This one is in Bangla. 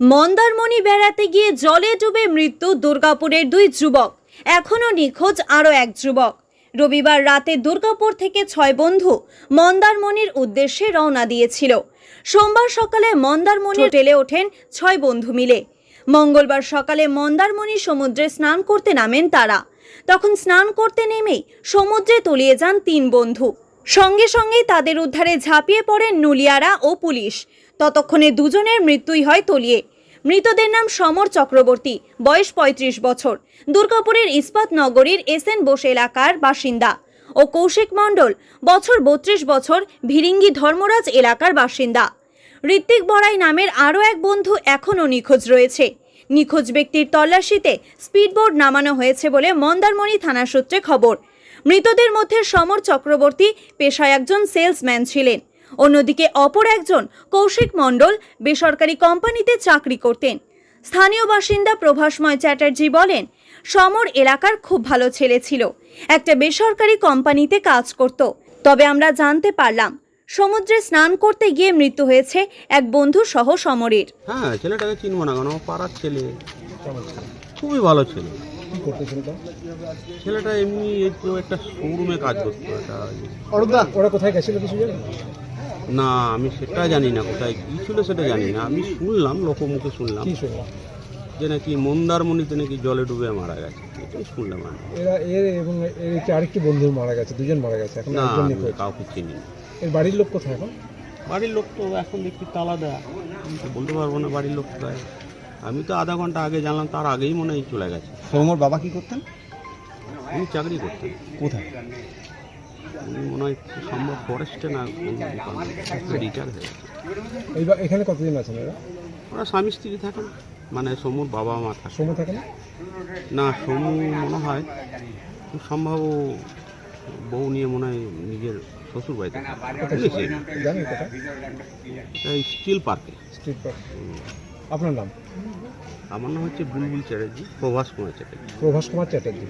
মন্দারমণি বেড়াতে গিয়ে জলে ডুবে মৃত্যু দুর্গাপুরের দুই যুবক। এখনও নিখোঁজ আরও এক যুবক। রবিবার রাতে দুর্গাপুর থেকে ছয় বন্ধু মন্দারমণির উদ্দেশ্যে রওনা দিয়েছিল। সোমবার সকালে মন্দারমণি হোটেলে ওঠেন ছয় বন্ধু মিলে। মঙ্গলবার সকালে মন্দারমণি সমুদ্রে স্নান করতে নামেন তারা। তখন স্নান করতে নেমেই সমুদ্রে তলিয়ে যান তিন বন্ধু। সঙ্গে সঙ্গেই তাদের উদ্ধারে ঝাঁপিয়ে পড়েন নুলিয়ারা ও পুলিশ। ততক্ষণে দুজনের মৃত্যুই হয় তলিয়ে। মৃতদের নাম সমর চক্রবর্তী, বয়স ৩৫ বছর। দুর্গাপুরের ইস্পাত নগরীর এস এন বোস এলাকার বাসিন্দা ও কৌশিক মণ্ডল, বছর বত্রিশ বছর ভিরিঙ্গি ধর্মরাজ এলাকার বাসিন্দা। ঋত্বিক বড়াই নামের আরও এক বন্ধু এখনও নিখোঁজ রয়েছে। নিখোঁজ ব্যক্তির তল্লাশিতে স্পিডবোর্ড নামানো হয়েছে বলে মন্দারমণি থানা সূত্রে খবর। মৃতদের মধ্যে সমর চক্রবর্তী পেশায় একজন সেলসম্যান ছিলেন। অন্যদিকে অপর একজন কৌশিক মণ্ডল বেসরকারি কোম্পানিতে চাকরি করতেন। স্থানীয় বাসিন্দা প্রভাসময় চ্যাটার্জি বলেন, সমর এলাকার খুব ভালো ছেলে ছিল। একটা বেসরকারি কোম্পানিতে কাজ করত। তবে আমরা জানতে পারলাম, সমুদ্রে স্নান করতে গিয়ে মৃত্যু হয়েছে এক বন্ধু সহ সমরের। হ্যাঁ ছেলেটাকে চিনবো না কেন পাড়ার ছেলে। খুবই ভালো ছেলে। কি করতে ছেলেটা ছেলেটা এমনি একটু একটা শোরুমে কাজ করতো একটা অরদা ওরা কোথায় গেছিল কিছু জানেন না আমি সেটা জানি না কোথায় কী ছিল সেটা জানি না। আমি শুনলাম লোকমুখে শুনলাম। কি শুনলাম? যে নাকি মন্দারমণিতে নাকি জলে ডুবে মারা গেছে এটাই শুনলাম আমি। এরা এর এবং এর হচ্ছে আরেকটি বন্ধু মারা গেছে দুজন মারা গেছে এখন না একজন আমি নিখোঁজ। কাউকে চিনি না। এর বাড়ির লোক কোথায় এখন? বাড়ির লোক তো এখন দেখছি তালা দেয়া। আমি তো বলতে পারব না বাড়ির লোক কোথায়। আমি তো আধা ঘণ্টা আগে জানলাম তার আগেই মনে হয় চলে গেছে। সৌমর বাবা কি করতেন? উনি চাকরি করতেন। কোথায়? উনি মনে হয় সম্ভব ফরেস্টে না রিটায়ার হয়ে গেছে। এই এখানে কতদিন আছেন এরা? ওরা স্বামী স্ত্রী থাকেন মানে সমুর বাবা মা থাকে সময় থাকে না? না সমু মনে হয় খুব সম্ভব ও বউ নিয়ে মনে হয় নিজের শ্বশুর বাড়িতে জানেন কোথায়? এই স্টিল পার্কে। Street park. আপনার নাম? আমার নাম হচ্ছে বুলবুল চ্যাটার্জি প্রভাস কুমার চ্যাটার্জি। প্রভাস কুমার চ্যাটার্জি।